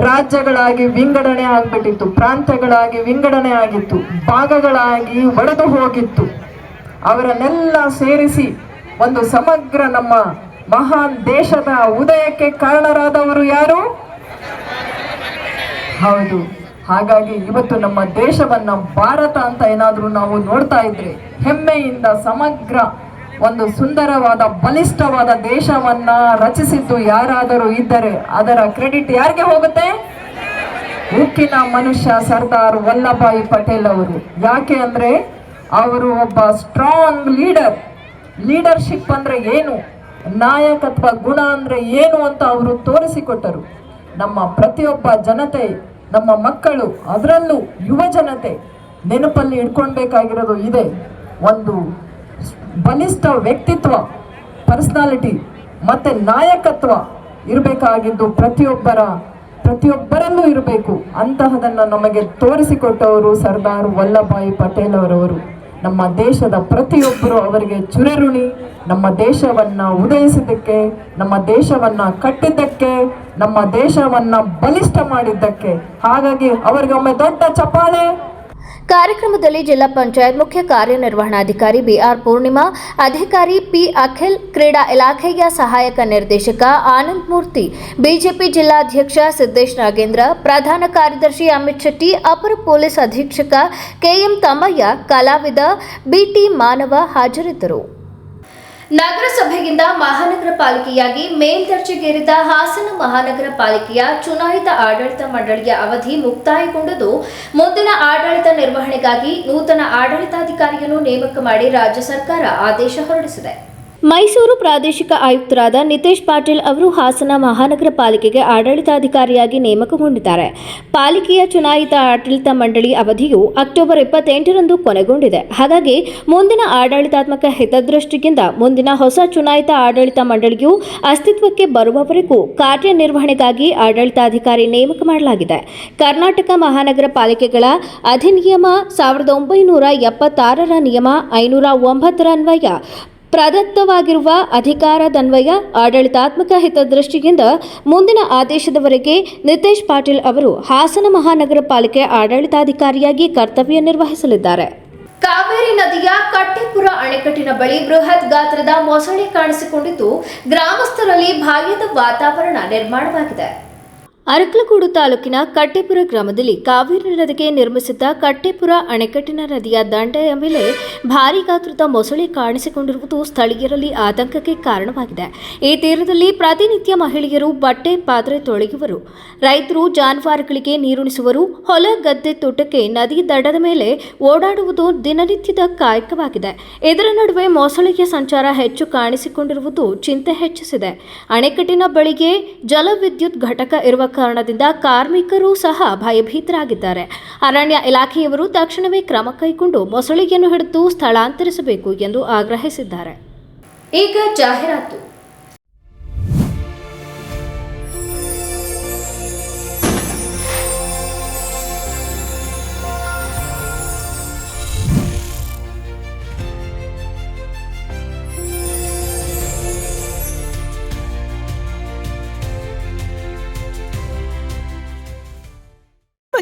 D: ರಾಜ್ಯಗಳಾಗಿ ವಿಂಗಡಣೆ ಆಗ್ಬಿಟ್ಟಿತ್ತು. ಪ್ರಾಂತ್ಯಗಳಾಗಿ ವಿಂಗಡಣೆ ಆಗಿತ್ತು. ಭಾಗಗಳಾಗಿ ಒಡೆದು ಹೋಗಿತ್ತು. ಅವರನ್ನೆಲ್ಲ ಸೇರಿಸಿ ಒಂದು ಸಮಗ್ರ ನಮ್ಮ ಮಹಾನ್ ದೇಶದ ಉದಯಕ್ಕೆ ಕಾರಣರಾದವರು ಯಾರು? ಹೌದು. ಹಾಗಾಗಿ ಇವತ್ತು ನಮ್ಮ ದೇಶವನ್ನ ಭಾರತ ಅಂತ ಏನಾದರೂ ನಾವು ನೋಡ್ತಾ ಇದ್ರೆ ಹೆಮ್ಮೆಯಿಂದ ಸಮಗ್ರ ಒಂದು ಸುಂದರವಾದ, ಬಲಿಷ್ಠವಾದ ದೇಶವನ್ನ ರಚಿಸಿದ್ದು ಯಾರಾದರೂ ಇದ್ದರೆ ಅದರ ಕ್ರೆಡಿಟ್ ಯಾರಿಗೆ ಹೋಗುತ್ತೆ? ಉಕ್ಕಿನ ಮನುಷ್ಯ ಸರ್ದಾರ್ ವಲ್ಲಭಾಯಿ ಪಟೇಲ್ ಅವರು. ಯಾಕೆ ಅಂದ್ರೆ ಅವರು ಒಬ್ಬ ಸ್ಟ್ರಾಂಗ್ ಲೀಡರ್ ಲೀಡರ್ಶಿಪ್ ಅಂದ್ರೆ ಏನು? ನಾಯಕತ್ವ ಗುಣ ಅಂದ್ರೆ ಏನು ಅಂತ ಅವರು ತೋರಿಸಿಕೊಟ್ಟರು. ನಮ್ಮ ಪ್ರತಿಯೊಬ್ಬ ಜನತೆ, ನಮ್ಮ ಮಕ್ಕಳು, ಅದರಲ್ಲೂ ಯುವ ಜನತೆ ನೆನಪಲ್ಲಿ ಇಟ್ಕೊಳ್ಬೇಕಾಗಿರೋದು ಇದೆ. ಒಂದು ಬಲಿಷ್ಠ ವ್ಯಕ್ತಿತ್ವ, ಪರ್ಸ್ನಾಲಿಟಿ ಮತ್ತೆ ನಾಯಕತ್ವ ಇರಬೇಕಾಗಿದ್ದು ಪ್ರತಿಯೊಬ್ಬರ, ಪ್ರತಿಯೊಬ್ಬರಲ್ಲೂ ಇರಬೇಕು. ಅಂತಹದನ್ನು ನಮಗೆ ತೋರಿಸಿಕೊಟ್ಟವರು ಸರ್ದಾರ್ ವಲ್ಲಭಾಯಿ ಪಟೇಲ್ ಅವರವರು. ನಮ್ಮ ದೇಶದ ಪ್ರತಿಯೊಬ್ಬರು ಅವರಿಗೆ ಚುರಿರುಣಿ ನಮ್ಮ ದೇಶವನ್ನ ಉದಯಿಸಿದ್ದಕ್ಕೆ, ನಮ್ಮ ದೇಶವನ್ನ ಕಟ್ಟಿದ್ದಕ್ಕೆ, ನಮ್ಮ ದೇಶವನ್ನ ಬಲಿಷ್ಠ ಮಾಡಿದ್ದಕ್ಕೆ. ಹಾಗಾಗಿ ಅವರಿಗೆ ಒಮ್ಮೆ ದೊಡ್ಡ ಚಪ್ಪಾಳೆ.
A: ಕಾರ್ಯಕ್ರಮದಲ್ಲಿ ಜಿಲ್ಲಾ ಪಂಚಾಯತ್ ಮುಖ್ಯ ಕಾರ್ಯನಿರ್ವಹಣಾಧಿಕಾರಿ ಬಿಆರ್ ಪೂರ್ಣಿಮಾ, ಅಧಿಕಾರಿ ಪಿ ಅಖಿಲ್, ಕ್ರೀಡಾ ಇಲಾಖೆಯ ಸಹಾಯಕ ನಿರ್ದೇಶಕ ಆನಂದ್ ಮೂರ್ತಿ, ಬಿಜೆಪಿ ಜಿಲ್ಲಾಧ್ಯಕ್ಷ ಸಿದ್ದೇಶ್ ನಾಗೇಂದ್ರ, ಪ್ರಧಾನ ಕಾರ್ಯದರ್ಶಿ ಅಮಿತ್ ಶೆಟ್ಟಿ, ಅಪರ ಪೊಲೀಸ್ ಅಧೀಕ್ಷಕ ಕೆಎಂ ತಮ್ಮಯ್ಯ, ಕಲಾವಿದ ಬಿಟಿ ಮಾನವ ಹಾಜರಿದ್ದರು. ನಗರಸಭೆಯಿಂದ ಮಹಾನಗರ ಪಾಲಿಕೆಯಾಗಿ ಮೇಲ್ದರ್ಜೆಗೇರಿದ ಹಾಸನ ಮಹಾನಗರ ಪಾಲಿಕೆಯ ಚುನಾಯಿತ ಆಡಳಿತ ಮಂಡಳಿಯ ಅವಧಿ ಮುಕ್ತಾಯಗೊಂಡದು ಮುಂದಿನ ಆಡಳಿತ ನಿರ್ವಹಣೆಗಾಗಿ ನೂತನ ಆಡಳಿತಾಧಿಕಾರಿಯನ್ನು ನೇಮಕ ಮಾಡಿ ರಾಜ್ಯ ಸರ್ಕಾರ ಆದೇಶ ಹೊರಡಿಸಿದೆ. ಮೈಸೂರು ಪ್ರಾದೇಶಿಕ ಆಯುಕ್ತರಾದ ನಿತೇಶ್ ಪಾಟೀಲ್ ಅವರು ಹಾಸನ ಮಹಾನಗರ ಪಾಲಿಕೆಗೆ ಆಡಳಿತಾಧಿಕಾರಿಯಾಗಿ ನೇಮಕಗೊಂಡಿದ್ದಾರೆ. ಪಾಲಿಕೆಯ ಚುನಾಯಿತ ಆಡಳಿತ ಮಂಡಳಿ ಅವಧಿಯು ಅಕ್ಟೋಬರ್ ಇಪ್ಪತ್ತೆಂಟರಂದು ಕೊನೆಗೊಂಡಿದೆ. ಹಾಗಾಗಿ ಮುಂದಿನ ಆಡಳಿತಾತ್ಮಕ ಹಿತದೃಷ್ಟಿಯಿಂದ ಮುಂದಿನ ಹೊಸ ಚುನಾಯಿತ ಆಡಳಿತ ಮಂಡಳಿಯು ಅಸ್ತಿತ್ವಕ್ಕೆ ಬರುವವರೆಗೂ ಕಾರ್ಯನಿರ್ವಹಣೆಗಾಗಿ ಆಡಳಿತಾಧಿಕಾರಿ ನೇಮಕ ಮಾಡಲಾಗಿದೆ. ಕರ್ನಾಟಕ ಮಹಾನಗರ ಪಾಲಿಕೆಗಳ ಅಧಿನಿಯಮ ಸಾವಿರದ ಒಂಬೈನೂರ ಎಪ್ಪತ್ತಾರರ ನಿಯಮ ಐನೂರ ಒಂಬತ್ತರ ಅನ್ವಯ ಪ್ರದತ್ತವಾಗಿರುವ ಅಧಿಕಾರದನ್ವಯ ಆಡಳಿತಾತ್ಮಕ ಹಿತದೃಷ್ಟಿಯಿಂದ ಮುಂದಿನ ಆದೇಶದವರೆಗೆ ನಿತೇಶ್ ಪಾಟೀಲ್ ಅವರು ಹಾಸನ ಮಹಾನಗರ ಪಾಲಿಕೆ ಆಡಳಿತಾಧಿಕಾರಿಯಾಗಿ ಕರ್ತವ್ಯ ನಿರ್ವಹಿಸಲಿದ್ದಾರೆ. ಕಾವೇರಿ ನದಿಯ ಕಟ್ಟೆಪುರ ಅಣೆಕಟ್ಟಿನ ಬಳಿ ಬೃಹತ್ ಗಾತ್ರದ ಮೊಸಳೆ ಕಾಣಿಸಿಕೊಂಡಿದ್ದು, ಗ್ರಾಮಸ್ಥರಲ್ಲಿ ಭಯದ ವಾತಾವರಣ ನಿರ್ಮಾಣವಾಗಿದೆ. ಅರಕಲಗೂಡು ತಾಲೂಕಿನ ಕಟ್ಟೆಪುರ ಗ್ರಾಮದಲ್ಲಿ ಕಾವೇರಿ ನದಿಗೆ ನಿರ್ಮಿಸಿದ್ದ ಕಟ್ಟೆಪುರ ಅಣೆಕಟ್ಟಿನ ನದಿಯ ದಂಡೆಯ ಮೇಲೆ ಭಾರಿ ಗಾತ್ರದ ಮೊಸಳೆ ಕಾಣಿಸಿಕೊಂಡಿರುವುದು ಸ್ಥಳೀಯರಲ್ಲಿ ಆತಂಕಕ್ಕೆ ಕಾರಣವಾಗಿದೆ. ಈ ತೀರದಲ್ಲಿ ಪ್ರತಿನಿತ್ಯ ಮಹಿಳೆಯರು ಬಟ್ಟೆ, ಪಾತ್ರೆ ತೊಳೆಯುವರು. ರೈತರು ಜಾನುವಾರುಗಳಿಗೆ ನೀರುಣಿಸುವರು. ಹೊಲ, ಗದ್ದೆ, ತೋಟಕ್ಕೆ ನದಿ ದಡದ ಮೇಲೆ ಓಡಾಡುವುದು ದಿನನಿತ್ಯದ ಕಾಯಕವಾಗಿದೆ. ಇದರ ನಡುವೆ ಮೊಸಳೆಯ ಸಂಚಾರ ಹೆಚ್ಚು ಕಾಣಿಸಿಕೊಂಡಿರುವುದು ಚಿಂತೆ ಹೆಚ್ಚಿಸಿದೆ. ಅಣೆಕಟ್ಟಿನ ಬಳಿಗೆ ಜಲವಿದ್ಯುತ್ ಘಟಕ ಇರುವ ಕಾರಣದಿಂದ ಕಾರ್ಮಿಕರು ಸಹ ಭಯಭೀತರಾಗಿದ್ದಾರೆ. ಅರಣ್ಯ ಇಲಾಖೆಯವರು ತಕ್ಷಣವೇ ಕ್ರಮ ಕೈಗೊಂಡು ಮೊಸಳಿಗೆಯನ್ನು ಹಿಡಿದು ಸ್ಥಳಾಂತರಿಸಬೇಕು ಎಂದು ಆಗ್ರಹಿಸಿದ್ದಾರೆ. ಈಗ ಜಾಹೀರಾತು.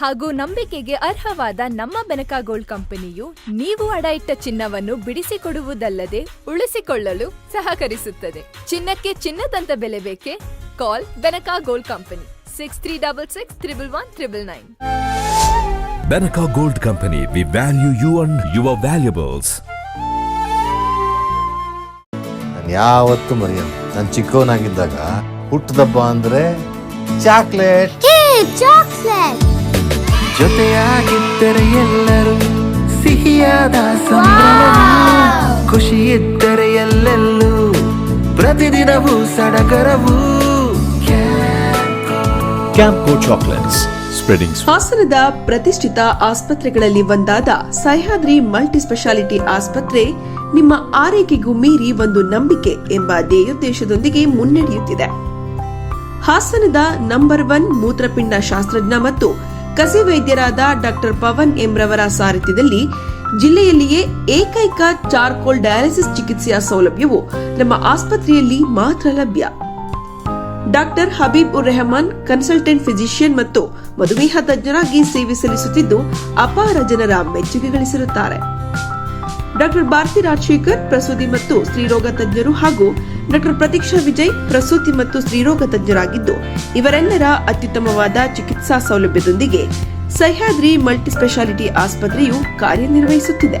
E: ಹಾಗೂ ನಂಬಿಕೆಗೆ ಅರ್ಹವಾದ ನಮ್ಮ ಬೆನಕ ಗೋಲ್ಡ್ ಕಂಪನಿಯು ನೀವು ಅಡ ಇಟ್ಟ ಚಿನ್ನವನ್ನು ಬಿಡಿಸಿಕೊಡುವುದಲ್ಲದೆ ಉಳಿಸಿಕೊಳ್ಳಲು ಸಹಕರಿಸುತ್ತದೆ. ಚಿನ್ನಕ್ಕೆ ಚಿನ್ನದಂತ ಬೆಲೆ ಬೇಕೆ? Call Benaka gold company six three double six triple one triple nine.
F: Benaka gold company we value you and your valuables
G: ನಾನು ಯಾವತ್ತೂ ಮರೆಯಲ್ಲ. ನಾನು ಚಿಕ್ಕವನಾಗಿದ್ದಾಗ ಹುಟ್ಟದಬ್ಬ ಅಂದ್ರೆ ಚಾಕ್ಲೇಟ್
H: ಜೊತೆಯಾಗಿದ್ದರೆ ಎಲ್ಲರೂ ಸಿಹಿಯಾದ ಸಂಭ್ರಮವು ಖುಷಿ ಇದ್ದರೆ ಎಲ್ಲೆಲ್ಲೂ ಪ್ರತಿದಿನವೂ ಸಡಗರವು.
F: ಕ್ಯಾಂಪೋ ಚಾಕ್ಲೇಟ್ಸ್
I: ಹಾಸನದ ಪ್ರತಿಷ್ಠಿತ ಆಸ್ಪತ್ರೆಗಳಲ್ಲಿ ಒಂದಾದ ಸಹ್ಯಾದ್ರಿ ಮಲ್ಟಿ ಸ್ಪೆಷಾಲಿಟಿ ಆಸ್ಪತ್ರೆ ನಿಮ್ಮ ಆರೈಕೆಗೂ ಮೀರಿ ಒಂದು ನಂಬಿಕೆ ಎಂಬ ಧ್ಯೇಯೋದ್ದೇಶದೊಂದಿಗೆ ಮುನ್ನಡೆಯುತ್ತಿದೆ. ಹಾಸನದ ನಂಬರ್ ಒನ್ ಮೂತ್ರಪಿಂಡ ಶಾಸ್ತ್ರಜ್ಞ ಮತ್ತು ಕಸಿ ವೈದ್ಯರಾದ ಡಾಕ್ಟರ್ ಪವನ್ ಎಂರವರ ಸಾರಥ್ಯದಲ್ಲಿ ಜಿಲ್ಲೆಯಲ್ಲಿಯೇ ಏಕೈಕ ಚಾರ್ಕೋಲ್ ಡಯಾಲಿಸಿಸ್ ಚಿಕಿತ್ಸೆಯ ಸೌಲಭ್ಯವು ನಮ್ಮ ಆಸ್ಪತ್ರೆಯಲ್ಲಿ ಮಾತ್ರ ಲಭ್ಯ. ಡಾಕ್ಟರ್ ಹಬೀಬ್ ಉರ್ ರೆಹಮಾನ್, ಕನ್ಸಲ್ಟೆಂಟ್ ಫಿಸಿಷಿಯನ್ ಮತ್ತು ಮಧುಮೇಹ ತಜ್ಞರಾಗಿ ಸೇವೆ ಸಲ್ಲಿಸುತ್ತಿದ್ದು ಅಪಾರ ಜನರ ಮೆಚ್ಚುಗೆ ಗಳಿಸಿರುತ್ತಾರೆ ಡಾಕ್ಟರ್ ಭಾರತಿ ರಾಜಶೇಖರ್, ಪ್ರಸೂತಿ ಮತ್ತು ಸ್ತ್ರೀರೋಗ ತಜ್ಞರು ಹಾಗೂ ಡಾಕ್ಟರ್ ಪ್ರತೀಕ್ಷಾ ವಿಜಯ್, ಪ್ರಸೂತಿ ಮತ್ತು ಸ್ತ್ರೀರೋಗ ತಜ್ಞರಾಗಿದ್ದು, ಇವರೆಲ್ಲರ ಅತ್ಯುತ್ತಮವಾದ ಚಿಕಿತ್ಸಾ ಸೌಲಭ್ಯದೊಂದಿಗೆ ಸಹ್ಯಾದ್ರಿ ಮಲ್ಟಿಸ್ಪೆಷಾಲಿಟಿ ಆಸ್ಪತ್ರೆಯು ಕಾರ್ಯನಿರ್ವಹಿಸುತ್ತಿದೆ.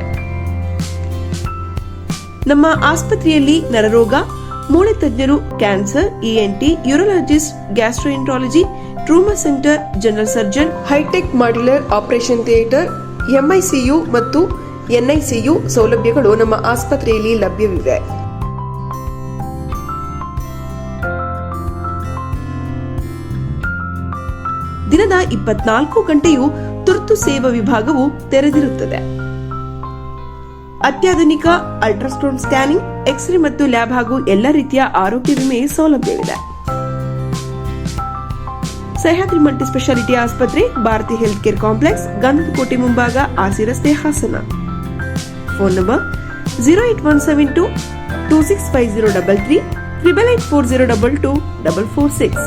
I: ನಮ್ಮ ಆಸ್ಪತ್ರೆಯಲ್ಲಿ ನರರೋಗ, ಮೂಳೆ ತಜ್ಞರು cancer ENT urologist, gastroenterology, trauma centre, general surgeon, hi tech modular operation theatre MICU ಮತ್ತು ಎನ್ಐಸಿಯು ಸೌಲಭ್ಯಗಳು ನಮ್ಮ ಆಸ್ಪತ್ರೆಯಲ್ಲಿ ಲಭ್ಯವಿವೆ. ದಿನದ ಇಪ್ಪತ್ನಾಲ್ಕು ಗಂಟೆಯೂ ತುರ್ತು ಸೇವಾ ವಿಭಾಗವು ತೆರೆದಿರುತ್ತದೆ. ಅತ್ಯಾಧುನಿಕ ಅಲ್ಟ್ರಾಸೌಂಡ್ ಸ್ಕ್ಯಾನಿಂಗ್, ಎಕ್ಸ್ರೇ ಮತ್ತು ಲ್ಯಾಬ್ ಹಾಗೂ ಎಲ್ಲ ರೀತಿಯ ಆರೋಗ್ಯ ವಿಮೆ ಸೌಲಭ್ಯವಿದೆ. ಸಹ್ಯಾದ್ರಿ ಮಲ್ಟಿ ಸ್ಪೆಷಾಲಿಟಿ ಆಸ್ಪತ್ರೆ, Bharati health care complex, Gandhadakote ಮುಂಭಾಗ ಆರ್ಸಿ ರಸ್ತೆ Hassan. Phone number zero eight one seven two two six five zero double three triple eight four zero double two double four six.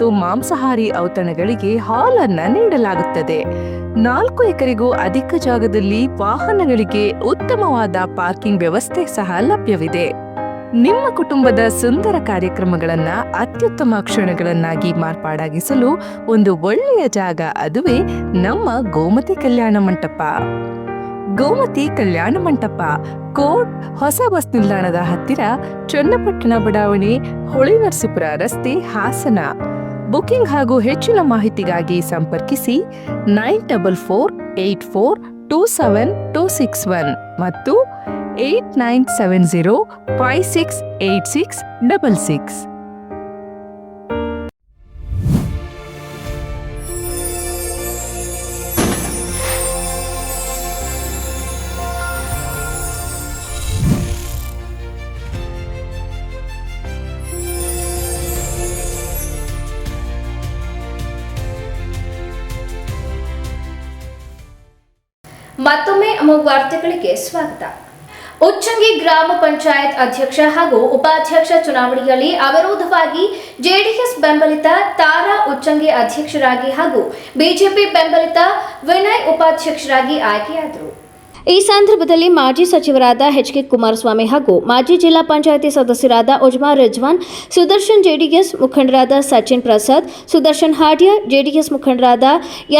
J: ಮಾಂಸಾಹಾರಿ ಔತಣಗಳಿಗೆ ಹಾಲನ್ನ ನೀಡಲಾಗುತ್ತದೆ. ನಾಲ್ಕು ಎಕರೆಗೂ ಅಧಿಕ ಜಾಗದಲ್ಲಿ ವಾಹನಗಳಿಗೆ ಉತ್ತಮವಾದ ಪಾರ್ಕಿಂಗ್ ವ್ಯವಸ್ಥೆ ಸಹ ಲಭ್ಯವಿದೆ. ನಿಮ್ಮ ಕುಟುಂಬದ ಸುಂದರ ಕಾರ್ಯಕ್ರಮಗಳನ್ನ ಅತ್ಯುತ್ತಮ ಕ್ಷಣಗಳನ್ನಾಗಿ ಮಾರ್ಪಾಡಾಗಿಸಲು ಒಂದು ಒಳ್ಳೆಯ ಜಾಗ ಅದುವೇ ನಮ್ಮ ಗೋಮತಿ ಕಲ್ಯಾಣ ಮಂಟಪ. ಗೋಮತಿ ಕಲ್ಯಾಣ ಮಂಟಪ, ಕೋಟ್, ಹೊಸ ಬಸ್ ನಿಲ್ದಾಣದ ಹತ್ತಿರ ಚನ್ನಪಟ್ಟಣ ಬಡಾವಣೆ ಹೊಳಿನರಸಿಪುರ ರಸ್ತೆ ಹಾಸನ. ಬುಕಿಂಗ್ ಹಾಗೂ ಹೆಚ್ಚಿನ ಮಾಹಿತಿಗಾಗಿ ಸಂಪರ್ಕಿಸಿ nine double four, eight four, two seven, two six one ಮತ್ತು eight nine seven zero, five six, eight six, double six.
A: ವಾರ್ತೆಗಳಿಗೆ ಸ್ವಾಗತ. ಉಚ್ಚಂಗಿ ಗ್ರಾಮ ಪಂಚಾಯತ್ ಅಧ್ಯಕ್ಷ ಹಾಗೂ ಉಪಾಧ್ಯಕ್ಷ ಚುನಾವಣೆಯಲ್ಲಿ ಅವಿರೋಧವಾಗಿ ಜೆಡಿಎಸ್ ಬೆಂಬಲಿತ ತಾರಾ ಉಚ್ಚಂಗಿ ಅಧ್ಯಕ್ಷರಾಗಿ ಹಾಗೂ ಬಿಜೆಪಿ ಬೆಂಬಲಿತ ವಿನಯ್ ಉಪಾಧ್ಯಕ್ಷರಾಗಿ ಆಯ್ಕೆಯಾದರು. ಈ ಸಂದರ್ಭದಲ್ಲಿ ಮಾಜಿ ಸಚಿವರಾದ ಎಚ್ ಕೆ ಕುಮಾರಸ್ವಾಮಿ ಹಾಗೂ ಮಾಜಿ ಜಿಲ್ಲಾ ಪಂಚಾಯಿತಿ ಸದಸ್ಯರಾದ ಉಜ್ಮಾ ರಿಜ್ವಾನ್, ಸುದರ್ಶನ್ ಜೆಡಿಎಸ್ ಮುಖಂಡರಾದ ಸಚಿನ್ ಪ್ರಸಾದ್, ಸುದರ್ಶನ್ ಹಾಡ್ಯ ಜೆಡಿಎಸ್ ಮುಖಂಡರಾದ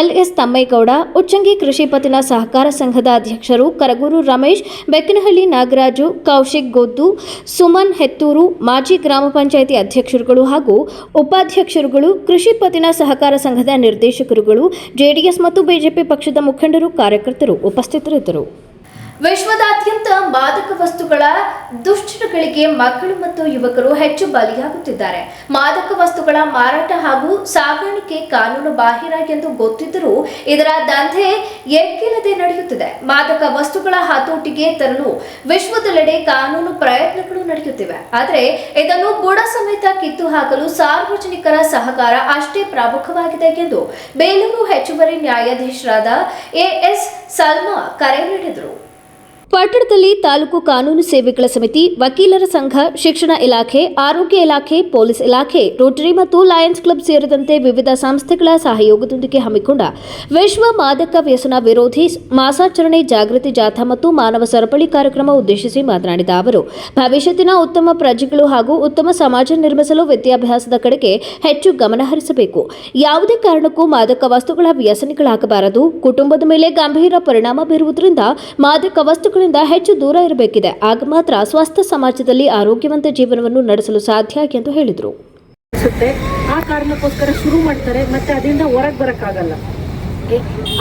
A: ಎಲ್ಎಸ್ ತಮ್ಮೇಗೌಡ, ಉಚ್ಚಂಗಿ ಕೃಷಿ ಪತ್ತಿನ ಸಹಕಾರ ಸಂಘದ ಅಧ್ಯಕ್ಷರು ಕರಗೂರು ರಮೇಶ್, ಬೆಕ್ಕನಹಳ್ಳಿ ನಾಗರಾಜು, ಕೌಶಿಕ್ ಗೊದ್ದು, ಸುಮನ್ ಹೆತ್ತೂರು, ಮಾಜಿ ಗ್ರಾಮ ಪಂಚಾಯಿತಿ ಅಧ್ಯಕ್ಷರುಗಳು ಹಾಗೂ ಉಪಾಧ್ಯಕ್ಷರುಗಳು, ಕೃಷಿ ಪತ್ತಿನ ಸಹಕಾರ ಸಂಘದ ನಿರ್ದೇಶಕರುಗಳು, ಜೆಡಿಎಸ್ ಮತ್ತು ಬಿಜೆಪಿ ಪಕ್ಷದ ಮುಖಂಡರು, ಕಾರ್ಯಕರ್ತರು ಉಪಸ್ಥಿತರಿದ್ದರು. ವಿಶ್ವದಾದ್ಯಂತ ಮಾದಕ ವಸ್ತುಗಳ ದುಶ್ಚಟಗಳಿಗೆ ಮಕ್ಕಳು ಮತ್ತು ಯುವಕರು ಹೆಚ್ಚು ಬಲಿಯಾಗುತ್ತಿದ್ದಾರೆ. ಮಾದಕ ವಸ್ತುಗಳ ಮಾರಾಟ ಹಾಗೂ ಸಾಗಾಣಿಕೆ ಕಾನೂನು ಬಾಹಿರ ಎಂದು ಗೊತ್ತಿದ್ದರೂ ಇದರ ದಂಧೆ ಎಕ್ಕಿಲ್ಲದೆ ನಡೆಯುತ್ತಿದೆ. ಮಾದಕ ವಸ್ತುಗಳ ಹತೋಟಿಗೆ ತರಲು ವಿಶ್ವದೆಲ್ಲೆಡೆ ಕಾನೂನು ಪ್ರಯತ್ನಗಳು ನಡೆಯುತ್ತಿವೆ. ಆದರೆ ಇದನ್ನು ಬುಡ ಸಮೇತ ಕಿತ್ತು ಹಾಕಲು ಸಾರ್ವಜನಿಕರ ಸಹಕಾರ ಅಷ್ಟೇ ಪ್ರಮುಖವಾಗಿದೆ ಎಂದು ಬೇಲೂರು ಹೆಚ್ಚುವರಿ ನ್ಯಾಯಾಧೀಶರಾದ ಎಎಸ್ ಸಲ್ಮಾ ಕರೆ ನೀಡಿದರು. ಪಟ್ಟಣದಲ್ಲಿ ತಾಲೂಕು ಕಾನೂನು ಸೇವೆಗಳ ಸಮಿತಿ, ವಕೀಲರ ಸಂಘ, ಶಿಕ್ಷಣ ಇಲಾಖೆ, ಆರೋಗ್ಯ ಇಲಾಖೆ, ಪೊಲೀಸ್ ಇಲಾಖೆ, ರೋಟರಿ ಮತ್ತು ಲಯನ್ಸ್ ಕ್ಲಬ್ ಸೇರಿದಂತೆ ವಿವಿಧ ಸಂಸ್ಥೆಗಳ ಸಹಯೋಗದೊಂದಿಗೆ ಹಮ್ಮಿಕೊಂಡ ವಿಶ್ವ ಮಾದಕ ವ್ಯಸನ ವಿರೋಧಿ ಮಾಸಾಚರಣೆ ಜಾಗೃತಿ ಜಾಥಾ ಮತ್ತು ಮಾನವ ಸರಪಳಿ ಕಾರ್ಯಕ್ರಮ ಉದ್ದೇಶಿಸಿ ಮಾತನಾಡಿದ ಅವರು, ಭವಿಷ್ಯತ್ತಿನ ಉತ್ತಮ ಪ್ರಜೆಗಳು ಹಾಗೂ ಉತ್ತಮ ಸಮಾಜ ನಿರ್ಮಿಸಲು ವಿದ್ಯಾಭ್ಯಾಸದ ಕಡೆಗೆ ಹೆಚ್ಚು ಗಮನ ಹರಿಸಬೇಕು. ಯಾವುದೇ ಕಾರಣಕ್ಕೂ ಮಾದಕ ವಸ್ತುಗಳ ವ್ಯಸನಿಗಳಾಗಬಾರದು. ಕುಟುಂಬದ ಮೇಲೆ ಗಂಭೀರ ಪರಿಣಾಮ ಬೀರುವುದರಿಂದ ಮಾದಕ ವಸ್ತುಗಳಿಂದ ಹೆಚ್ಚು ದೂರ ಇರಬೇಕಿದೆ. ಆಗ ಮಾತ್ರ ಸ್ವಸ್ಥ ಸಮಾಜದಲ್ಲಿ ಆರೋಗ್ಯವಂತ ಜೀವನವನ್ನು ನಡೆಸಲು ಸಾಧ್ಯ ಎಂದು ಹೇಳಿದರು.
K: ಅನ್ಸುತ್ತೆ. ಆ ಕಾರಣಕ್ಕೋಸ್ಕರ ಶುರು ಮಾಡ್ತಾರೆ, ಮತ್ತೆ ಅದರಿಂದ ಹೊರಗೆ ಬರಕ್ಕಾಗಲ್ಲ.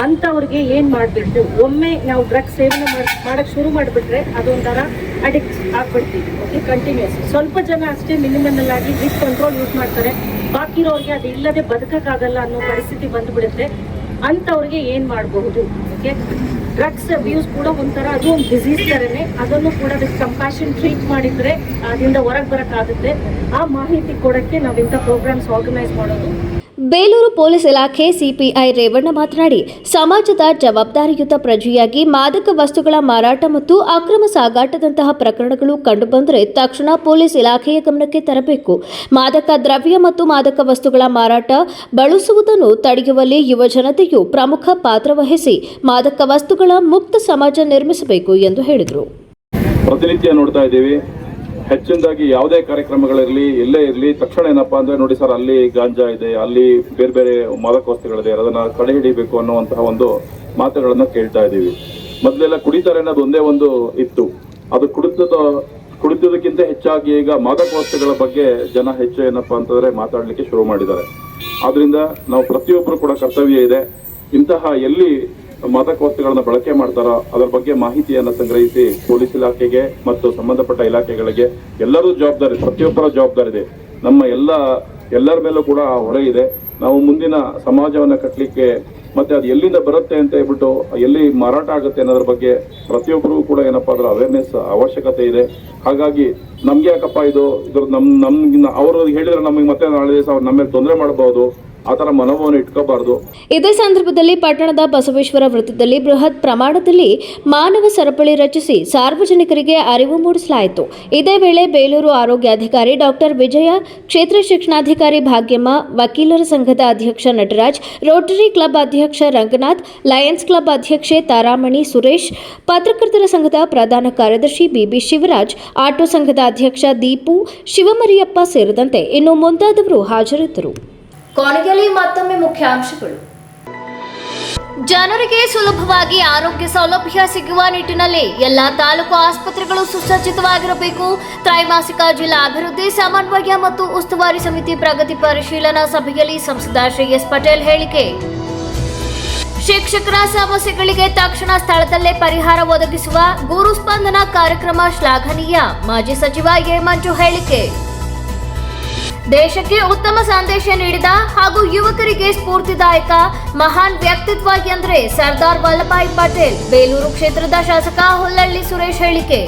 K: ಅಂಥವ್ರಿಗೆ ಏನು ಮಾಡಬೇಕು ಒಮ್ಮೆ ನಾವು ಡ್ರಗ್ ಸೇವನೆ ಮಾಡೋಕ್ಕೆ ಮಾಡಕ್ ಶುರು ಮಾಡಿಬಿಟ್ರೆ ಅದೊಂಥರ ಅಡಿಕ್ಟ್ ಆಗ್ಬಿಡ್ತೀವಿ. ಓಕೆ ಕಂಟಿನ್ಯೂಸ್ ಸ್ವಲ್ಪ ಜನ ಅಷ್ಟೇ ಮಿನಿಮಲ್ ಆಗಿ ವಿತ್ ಕಂಟ್ರೋಲ್ ಯೂಸ್ ಮಾಡ್ತಾರೆ. ಬಾಕಿ ಇರೋರಿಗೆ ಅದು ಇಲ್ಲದೆ ಬದುಕಕ್ಕಾಗಲ್ಲ ಅನ್ನೋ ಪರಿಸ್ಥಿತಿ ಬಂದ್ಬಿಡುತ್ತೆ. ಅಂಥವ್ರಿಗೆ ಏನು ಮಾಡಬಹುದು? ಓಕೆ ಡ್ರಗ್ಸ್ ಅಬ್ಯೂಸ್ ಕೂಡ ಒಂಥರ ಅದು ಒಂದು ಡಿಸೀಸ್ ಥರನೇ ಅದನ್ನು ಕೂಡ ವಿತ್ ಕಂಪ್ಯಾಷನ್ ಟ್ರೀಟ್ ಮಾಡಿದ್ರೆ, ಅದರಿಂದ ಹೊರಗೆ ಬರೋಕ್ಕಾಗುತ್ತೆ. ಆ ಮಾಹಿತಿ ಕೊಡೋಕ್ಕೆ ನಾವು ಇಂಥ ಪ್ರೋಗ್ರಾಮ್ಸ್ ಆರ್ಗನೈಸ್ ಮಾಡೋದು.
A: ಬೇಲೂರು ಪೊಲೀಸ್ ಇಲಾಖೆ ಸಿಪಿಐ ರೇವಣ್ಣ ಮಾತನಾಡಿ, ಸಮಾಜದ ಜವಾಬ್ದಾರಿಯುತ ಪ್ರಜೆಯಾಗಿ ಮಾದಕ ವಸ್ತುಗಳ ಮಾರಾಟ ಮತ್ತು ಅಕ್ರಮ ಸಾಗಾಟದಂತಹ ಪ್ರಕರಣಗಳು ಕಂಡುಬಂದರೆ ತಕ್ಷಣ ಪೊಲೀಸ್ ಇಲಾಖೆಯ ಗಮನಕ್ಕೆ ತರಬೇಕು. ಮಾದಕ ದ್ರವ್ಯ ಮತ್ತು ಮಾದಕ ವಸ್ತುಗಳ ಮಾರಾಟ ಬಳಸುವುದನ್ನು ತಡೆಯುವಲ್ಲಿ ಯುವ ಜನತೆಯು ಪ್ರಮುಖ ಪಾತ್ರ ವಹಿಸಿ, ಮಾದಕ ವಸ್ತುಗಳ ಮುಕ್ತ ಸಮಾಜ ನಿರ್ಮಿಸಬೇಕು ಎಂದು ಹೇಳಿದರು.
L: ಪ್ರತಿನಿತ್ಯ ನೋಡ್ತಾ ಇದ್ದೀವಿ. ಹೆಚ್ಚಿನದಾಗಿ ಯಾವುದೇ ಕಾರ್ಯಕ್ರಮಗಳಿರಲಿ ಎಲ್ಲೇ ಇರಲಿ, ತಕ್ಷಣ ಏನಪ್ಪಾ ಅಂದ್ರೆ ನೋಡಿ ಸರ್, ಅಲ್ಲಿ ಗಾಂಜಾ ಇದೆ, ಅಲ್ಲಿ ಬೇರೆ ಬೇರೆ ಮಾದಕ ವಸ್ತುಗಳಿದೆ ಅದನ್ನ ತಡೆ ಹಿಡಿಬೇಕು ಅನ್ನುವಂತಹ ಒಂದು ಮಾತುಗಳನ್ನ ಕೇಳ್ತಾ ಇದ್ದೀವಿ. ಮೊದಲೆಲ್ಲ ಕುಡಿತಾರೆ ಅನ್ನೋದು ಒಂದೇ ಒಂದು ಇತ್ತು. ಅದು ಕುಡಿತದ, ಕುಡಿತದಕ್ಕಿಂತ ಹೆಚ್ಚಾಗಿ ಈಗ ಮಾದಕ ವಸ್ತುಗಳ ಬಗ್ಗೆ ಜನ ಹೆಚ್ಚು ಏನಪ್ಪಾ ಅಂತಂದ್ರೆ ಮಾತಾಡಲಿಕ್ಕೆ ಶುರು ಮಾಡಿದ್ದಾರೆ. ಆದ್ರಿಂದ ನಾವು ಪ್ರತಿಯೊಬ್ಬರು ಕೂಡ ಕರ್ತವ್ಯ ಇದೆ. ಇಂತಹ ಎಲ್ಲಿ ಮಾದಕ ವಸ್ತುಗಳನ್ನ ಬಳಕೆ ಮಾಡ್ತಾರೋ, ಅದರ ಬಗ್ಗೆ ಮಾಹಿತಿಯನ್ನ ಸಂಗ್ರಹಿಸಿ ಪೊಲೀಸ್ ಇಲಾಖೆಗೆ ಮತ್ತು ಸಂಬಂಧಪಟ್ಟ ಇಲಾಖೆಗಳಿಗೆ. ಎಲ್ಲರೂ ಜವಾಬ್ದಾರಿ, ಪ್ರತಿಯೊಬ್ಬರ ಜವಾಬ್ದಾರಿ ಇದೆ. ನಮ್ಮ ಎಲ್ಲ, ಎಲ್ಲರ ಮೇಲೂ ಕೂಡ ಹೊರೆ ಇದೆ. ನಾವು ಮುಂದಿನ ಸಮಾಜವನ್ನ ಕಟ್ಟಲಿಕ್ಕೆ ಮತ್ತೆ ಅದು ಎಲ್ಲಿಂದ ಬರುತ್ತೆ ಅಂತ ಹೇಳ್ಬಿಟ್ಟು, ಎಲ್ಲಿ ಮಾರಾಟ ಆಗುತ್ತೆ ಅನ್ನೋದ್ರ ಬಗ್ಗೆ ಪ್ರತಿಯೊಬ್ಬರಿಗೂ ಕೂಡ ಏನಪ್ಪಾ ಅಂದ್ರೆ ಅವೇರ್ನೆಸ್ ಅವಶ್ಯಕತೆ ಇದೆ. ಹಾಗಾಗಿ ನಮ್ಗೆ ಯಾಕಪ್ಪ ಇದು ಇದ್ರ ನಮ್, ನಮ್ಗಿನ್ನ ಅವರು ಹೇಳಿದ್ರೆ ನಮಗೆ ಮತ್ತೆ ನಾಳೆ ದಿವಸ ಅವ್ರು ನಮ್ಮ ಮೇಲೆ ತೊಂದರೆ ಮಾಡಬಹುದು. ಆ ತರ ಮನೋಭಾವನೆ ಇಟ್ಕೋಬಾರ್ದು.
A: ಇದೇ ಸಂದರ್ಭದಲ್ಲಿ ಪಟ್ಟಣದ ಬಸವೇಶ್ವರ ವೃತ್ತದಲ್ಲಿ ಬೃಹತ್ ಪ್ರಮಾಣದಲ್ಲಿ ಮಾನವ ಸರಪಳಿ ರಚಿಸಿ ಸಾರ್ವಜನಿಕರಿಗೆ ಅರಿವು ಮೂಡಿಸಲಾಯಿತು. ಇದೇ ವೇಳೆ ಬೇಲೂರು ಆರೋಗ್ಯಾಧಿಕಾರಿ ಡಾಕ್ಟರ್ ವಿಜಯ, ಕ್ಷೇತ್ರ ಶಿಕ್ಷಣಾಧಿಕಾರಿ ಭಾಗ್ಯಮ್ಮ, ವಕೀಲರ ಸಂಘದ ಅಧ್ಯಕ್ಷ ನಟರಾಜ್, ರೋಟರಿ ಕ್ಲಬ್ ಅಧ್ಯಕ್ಷ ರಂಗನಾಥ್, ಲಯನ್ಸ್ ಕ್ಲಬ್ ಅಧ್ಯಕ್ಷೆ ತಾರಾಮಣಿ ಸುರೇಶ್, ಪತ್ರಕರ್ತರ ಸಂಘದ ಪ್ರಧಾನ ಕಾರ್ಯದರ್ಶಿ ಬಿಬಿ ಶಿವರಾಜ್, ಆಟೋ ಸಂಘದ ಅಧ್ಯಕ್ಷ ದೀಪು, ಶಿವಮರಿಯಪ್ಪ ಸೇರಿದಂತೆ ಇನ್ನು ಮುಂತಾದವರು ಹಾಜರಿದ್ದರು. ಕೊನೆಯಲ್ಲಿ ಮತ್ತೊಮ್ಮೆ ಮುಖ್ಯಾಂಶಗಳು. ಜನರಿಗೆ ಸುಲಭವಾಗಿ ಆರೋಗ್ಯ ಸೌಲಭ್ಯ ಸಿಗುವ ನಿಟ್ಟಿನಲ್ಲಿ ಎಲ್ಲಾ ತಾಲೂಕು ಆಸ್ಪತ್ರೆಗಳು ಸುಸಜ್ಜಿತವಾಗಿರಬೇಕು. ತ್ರೈಮಾಸಿಕ ಜಿಲ್ಲಾ ಅಭಿವೃದ್ಧಿ, ಸಮನ್ವಯ ಮತ್ತು ಉಸ್ತುವಾರಿ ಸಮಿತಿ ಪ್ರಗತಿ ಪರಿಶೀಲನಾ ಸಭೆಯಲ್ಲಿ ಸಂಸದ ಶ್ರೀ ಎಸ್ ಪಟೇಲ್ ಹೇಳಿಕೆ. ಶಿಕ್ಷಕರ ಸಮಸ್ಯೆಗಳಿಗೆ ತಕ್ಷಣ ಸ್ಥಳದಲ್ಲೇ ಪರಿಹಾರ ಒದಗಿಸುವ ಗುರು ಸ್ಪಂದನ ಕಾರ್ಯಕ್ರಮ ಶ್ಲಾಘನೀಯ, ಮಾಜಿ ಸಚಿವ ಎ ಮಂಜು ಹೇಳಿಕೆ. ದೇಶಕ್ಕೆ ಉತ್ತಮ ಸಂದೇಶ ನೀಡಿದ ಹಾಗೂ ಯುವಕರಿಗೆ ಸ್ಫೂರ್ತಿದಾಯಕ ಮಹಾನ್ ವ್ಯಕ್ತಿತ್ವ ಎಂದರೆ ಸರ್ದಾರ್ ವಲ್ಲಭಾಯ್ ಪಟೇಲ್, ಬೇಲೂರು ಕ್ಷೇತ್ರದ ಶಾಸಕ ಹುಲ್ಲಳ್ಳಿ ಸುರೇಶ್ ಹೇಳಿಕೆ.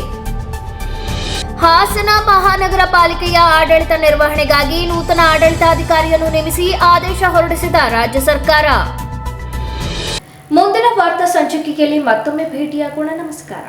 A: ಹಾಸನ ಮಹಾನಗರ ಪಾಲಿಕೆಯ ಆಡಳಿತ ನಿರ್ವಹಣೆಗಾಗಿ ನೂತನ ಆಡಳಿತಾಧಿಕಾರಿಯನ್ನು ನೇಮಿಸಿ ಆದೇಶ ಹೊರಡಿಸಿದ ರಾಜ್ಯ ಸರ್ಕಾರ. ಮುಂದಿನ ವಾರ್ತಾ ಸಂಚಿಕೆಯಲ್ಲಿ ಮತ್ತೊಮ್ಮೆ ಭೇಟಿಯಾಗೋಣ. ನಮಸ್ಕಾರ.